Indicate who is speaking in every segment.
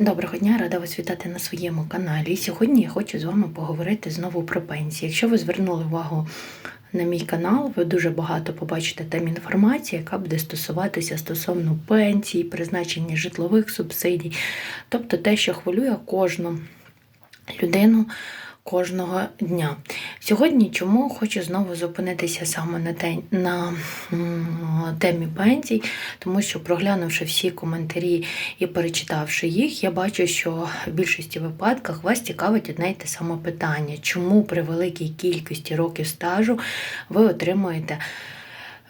Speaker 1: Доброго дня, рада вас вітати на своєму каналі. Сьогодні я хочу з вами поговорити знову про пенсії. Якщо ви звернули увагу на мій канал, ви дуже багато побачите там інформації, яка буде стосуватися стосовно пенсій, призначення житлових субсидій, тобто те, що хвилює кожну людину. Кожного дня. Сьогодні чому хочу знову зупинитися саме на, тень, на темі пенсій, тому що проглянувши всі коментарі і перечитавши їх, я бачу, що в більшості випадках вас цікавить одне й те саме питання, чому при великій кількості років стажу ви отримуєте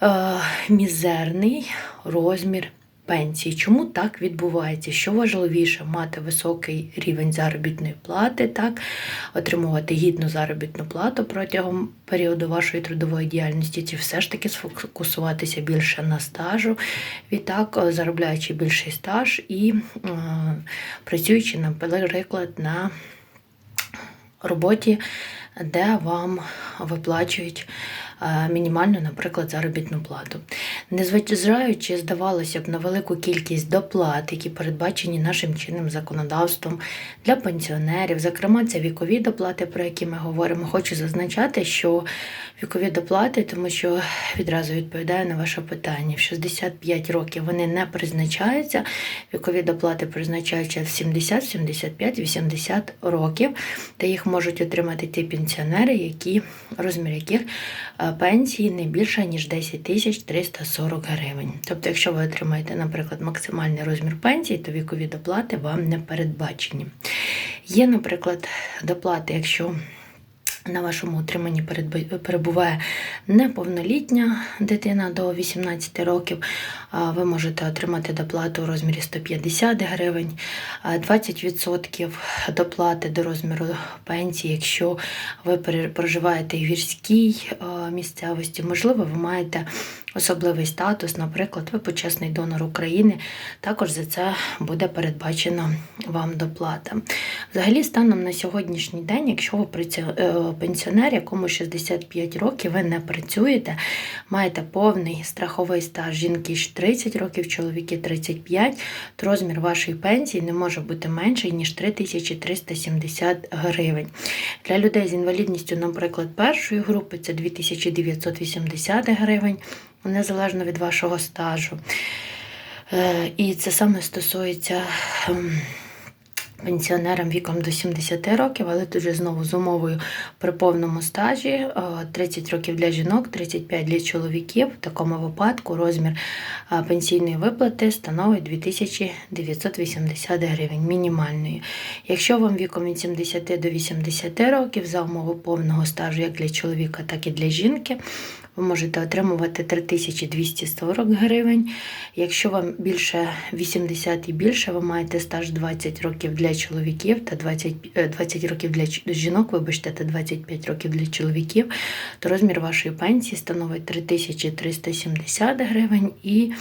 Speaker 1: е, мізерний розмір пенсії. Чому так відбувається? Що важливіше мати високий рівень заробітної плати, так, отримувати гідну заробітну плату протягом періоду вашої трудової діяльності, чи все ж таки сфокусуватися більше на стажу, відтак е, заробляючи більший стаж і е, працюючи, наприклад, на роботі, де вам виплачують е, мінімальну, наприклад, заробітну плату. Незважаючи, здавалося б, на велику кількість доплат, які передбачені нашим чинним законодавством для пенсіонерів, зокрема, це вікові доплати, про які ми говоримо. Хочу зазначати, що вікові доплати, тому що відразу відповідаю на ваше питання. В 65 років вони не призначаються. Вікові доплати призначаються в 70, 75, 80 років, та їх можуть отримати ті пенсіонери, які розмір яких е, пенсії не більше ніж 10 тисяч 340 гривень. Тобто, якщо ви отримаєте, наприклад, максимальний розмір пенсії, то вікові доплати вам не передбачені. Є, наприклад, доплати, якщо на вашому утриманні перебуває неповнолітня дитина до 18 років, ви можете отримати доплату у розмірі 150 гривень, 20% доплати до розміру пенсії, якщо ви проживаєте в гірській місцевості, можливо, ви маєте особливий статус, наприклад, ви почесний донор України, також за це буде передбачено вам доплата. Взагалі, станом на сьогоднішній день, якщо ви праці- е, пенсіонер, якому 65 років, ви не працюєте, маєте повний страховий стаж жінки ж 30 років, чоловіки 35, то розмір вашої пенсії не може бути менший, ніж 3370 гривень. Для людей з інвалідністю, наприклад, першої групи це 2980 гривень, незалежно від вашого стажу. Е, І це саме стосується ем, пенсіонерам віком до 70 років, але тут же знову з умовою при повному стажі е, 30 років для жінок, 35 для чоловіків. В такому випадку розмір е, пенсійної виплати становить 2980 гривень мінімальної. Якщо вам віком від 70 до 80 років за умови повного стажу як для чоловіка, так і для жінки, ви можете отримувати 3240 гривень. Якщо вам більше 80 і більше, ви маєте стаж 20 років для чоловіків та 20, е, 20 років для жінок, вибачте, та 25 років для чоловіків, то розмір вашої пенсії становить 3370 гривень і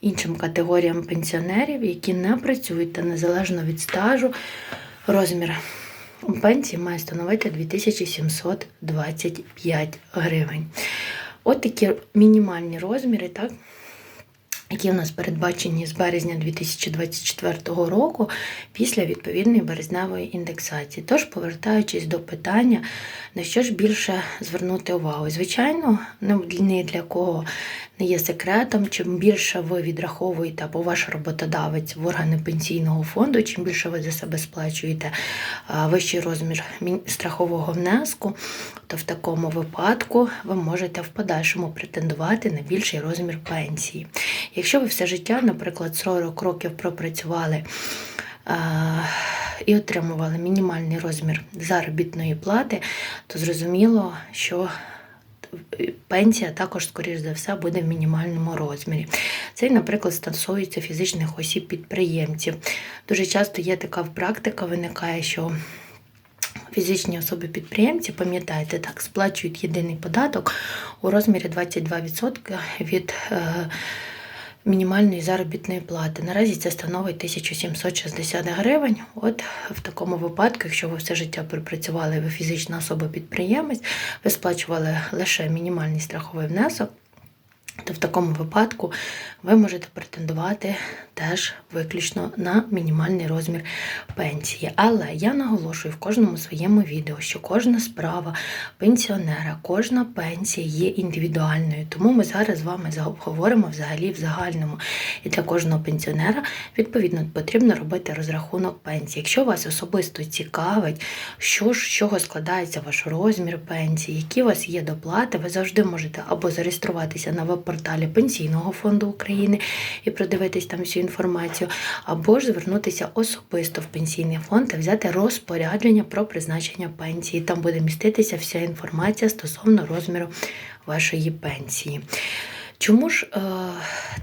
Speaker 1: іншим категоріям пенсіонерів, які не працюють та незалежно від стажу, розмір пенсії має становити 2725 гривень. От такі мінімальні розміри, так, які у нас передбачені з березня 2024 року після відповідної березневої індексації. Тож, повертаючись до питання, на що ж більше звернути увагу. Звичайно, ну, ні для кого не є секретом, чим більше ви відраховуєте або ваш роботодавець в органи пенсійного фонду, чим більше ви за себе сплачуєте вищий розмір страхового внеску, то в такому випадку ви можете в подальшому претендувати на більший розмір пенсії. Якщо ви все життя, наприклад, 40 років пропрацювали а, і отримували мінімальний розмір заробітної плати, то зрозуміло, що пенсія також, скоріш за все, буде в мінімальному розмірі. Це, наприклад, стосується фізичних осіб-підприємців. Дуже часто є така практика, виникає, що фізичні особи-підприємці, пам'ятаєте, так, сплачують єдиний податок у розмірі 22% від е, мінімальної заробітної плати. Наразі це становить 1760 гривень. От в такому випадку, якщо ви все життя пропрацювали, ви фізична особа-підприємець, ви сплачували лише мінімальний страховий внесок. То в такому випадку ви можете претендувати теж виключно на мінімальний розмір пенсії. Але я наголошую в кожному своєму відео, що кожна справа пенсіонера, кожна пенсія є індивідуальною. Тому ми зараз з вами говоримо взагалі в загальному. І для кожного пенсіонера відповідно потрібно робити розрахунок пенсії. Якщо вас особисто цікавить, що з чого складається ваш розмір пенсії, які у вас є доплати, ви завжди можете або зареєструватися на веб-порталі Пенсійного фонду України і продивитись там всю інформацію, або ж звернутися особисто в пенсійний фонд та взяти розпорядження про призначення пенсії. Там буде міститися вся інформація стосовно розміру вашої пенсії. Чому ж е,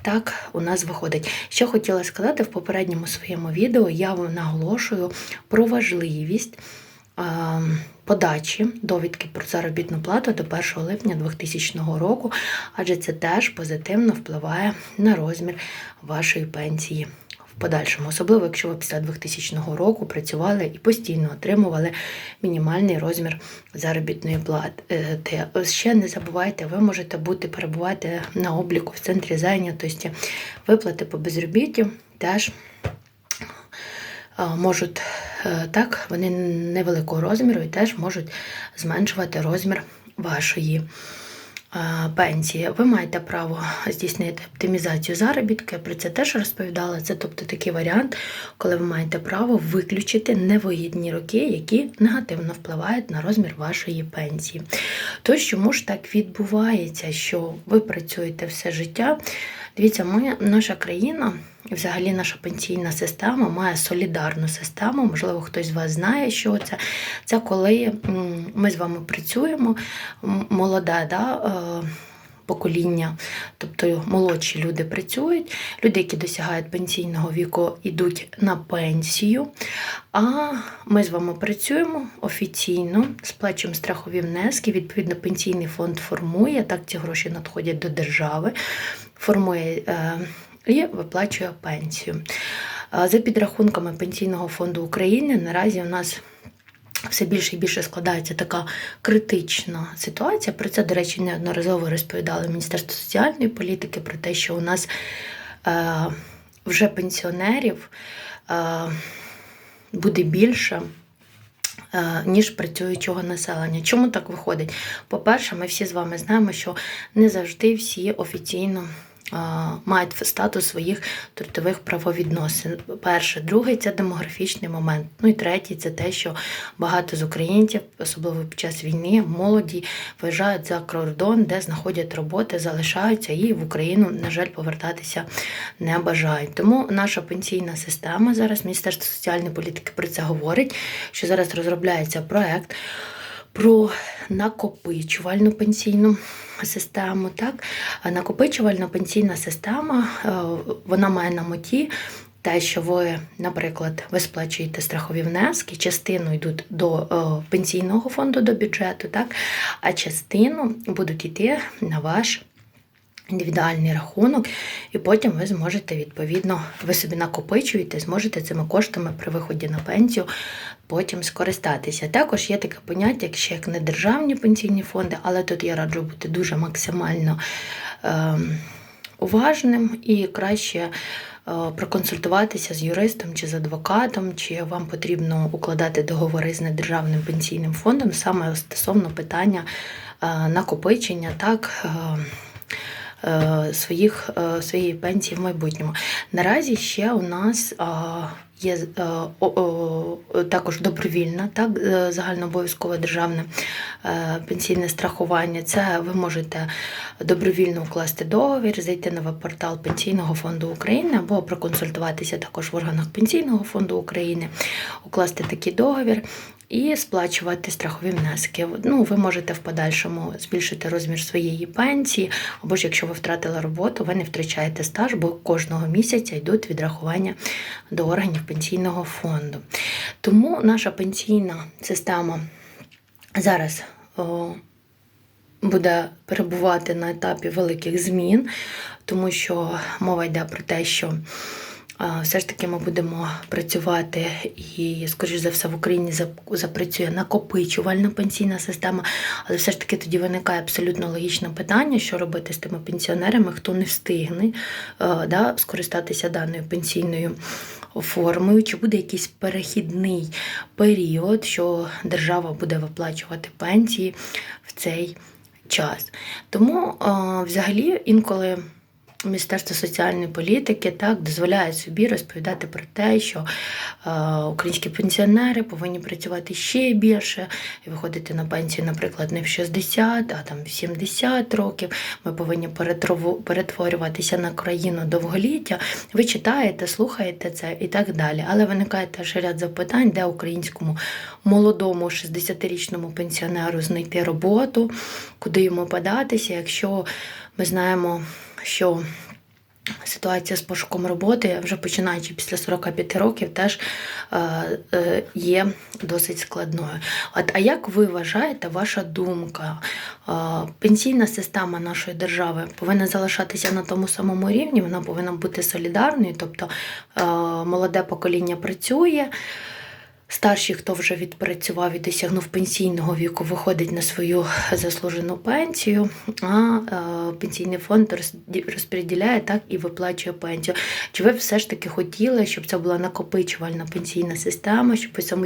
Speaker 1: так у нас виходить? Що хотіла сказати в попередньому своєму відео, я вам наголошую про важливість подачі довідки про заробітну плату до 1 липня 2000 року, адже це теж позитивно впливає на розмір вашої пенсії. в Подальшому, особливо, якщо ви після 2000 року працювали і постійно отримували мінімальний розмір заробітної плати. Ще не забувайте, ви можете бути перебувати на обліку в центрі зайнятості, виплати по безробіттю теж можуть е, так, вони невеликого розміру і теж можуть зменшувати розмір вашої пенсії. Ви маєте право здійснити оптимізацію заробітку, я про це теж розповідала. Це тобто такий варіант, коли ви маєте право виключити невигідні роки, які негативно впливають на розмір вашої пенсії. Тож, чому ж так відбувається, що ви працюєте все життя? Дивіться, моя наша країна. і Взагалі наша пенсійна система має солідарну систему. Можливо, хтось з вас знає, що це. Це коли ми з вами працюємо, молоде да, е, покоління, тобто молодші люди працюють, люди, які досягають пенсійного віку, йдуть на пенсію. А ми з вами працюємо офіційно, сплачуємо страхові внески. Відповідно, пенсійний фонд формує, так ці гроші надходять до держави, формує. Е, і виплачує пенсію. За підрахунками Пенсійного фонду України, наразі у нас все більше і більше складається така критична ситуація. Про це, до речі, неодноразово розповідали Міністерство соціальної політики, про те, що у нас е, вже пенсіонерів е, буде більше. Е, ніж працюючого населення. Чому так виходить? По-перше, ми всі з вами знаємо, що не завжди всі офіційно мають статус своїх трудових правовідносин. Перше, другий це демографічний момент. Ну і третій це те, що багато з українців, особливо під час війни, молоді виїжджають за кордон, де знаходять роботи, залишаються і в Україну, на жаль, повертатися не бажають. Тому наша пенсійна система зараз Міністерство соціальної політики про це говорить, що зараз розробляється проект про накопичувальну пенсійну систему. Так? Накопичувальна пенсійна система е, вона має на меті. Те, що ви, наприклад, ви сплачуєте страхові внески, частину йдуть до е, пенсійного фонду до бюджету, так, а частину будуть йти на ваш індивідуальний рахунок, і потім ви зможете, відповідно, ви собі накопичуєте, зможете цими коштами при виході на пенсію потім скористатися. Також є таке поняття, як ще як недержавні пенсійні фонди, але тут я раджу бути дуже максимально е, уважним і краще. Е, проконсультуватися з юристом чи з адвокатом, чи вам потрібно укладати договори з недержавним пенсійним фондом саме стосовно питання е, накопичення, так Е, своїх, е, своєї пенсії в майбутньому. Наразі ще у нас є е, також добровільне, так, загальнообов'язкове державне пенсійне страхування. Це ви можете добровільно укласти договір, зайти на веб-портал Пенсійного фонду України або проконсультуватися також в органах Пенсійного фонду України, укласти такий договір і сплачувати страхові внески. Ну, Ви можете в подальшому збільшити розмір своєї пенсії, або ж якщо ви втратили роботу, ви не втрачаєте стаж, бо кожного місяця йдуть відрахування до органів пенсійного фонду. Тому наша пенсійна система зараз буде перебувати на етапі великих змін, тому що мова йде про те, що все ж таки ми будемо працювати і, скоріш за все, в Україні запрацює накопичувальна пенсійна система, але все ж таки тоді виникає абсолютно логічне питання, що робити з тими пенсіонерами, хто не встигне е, да, скористатися даною пенсійною формою, чи буде якийсь перехідний період, що держава буде виплачувати пенсії в цей час. Тому е, взагалі інколи. Міністерство соціальної політики так дозволяє собі розповідати про те, що е, українські пенсіонери повинні працювати ще більше і виходити на пенсію, наприклад, не в 60, а там в 70 років. Ми повинні перетворюватися на країну довголіття. Ви читаєте, слухаєте це і так далі. Але виникає теж ряд запитань, де українському молодому 60-річному пенсіонеру знайти роботу, куди йому податися, якщо ми знаємо, що ситуація з пошуком роботи, вже починаючи після 45 років, теж е, е, є досить складною. От, а як ви вважаєте, ваша думка? Е, пенсійна система нашої держави повинна залишатися на тому самому рівні, вона повинна бути солідарною, тобто молоде покоління працює. Старші, хто вже відпрацював і досягнув пенсійного віку, виходить на свою заслужену пенсію, а е, пенсійний фонд роз- розподіляє так і виплачує пенсію. Чи ви все ж таки хотіли, щоб це була накопичувальна пенсійна система, щоб ви самостійно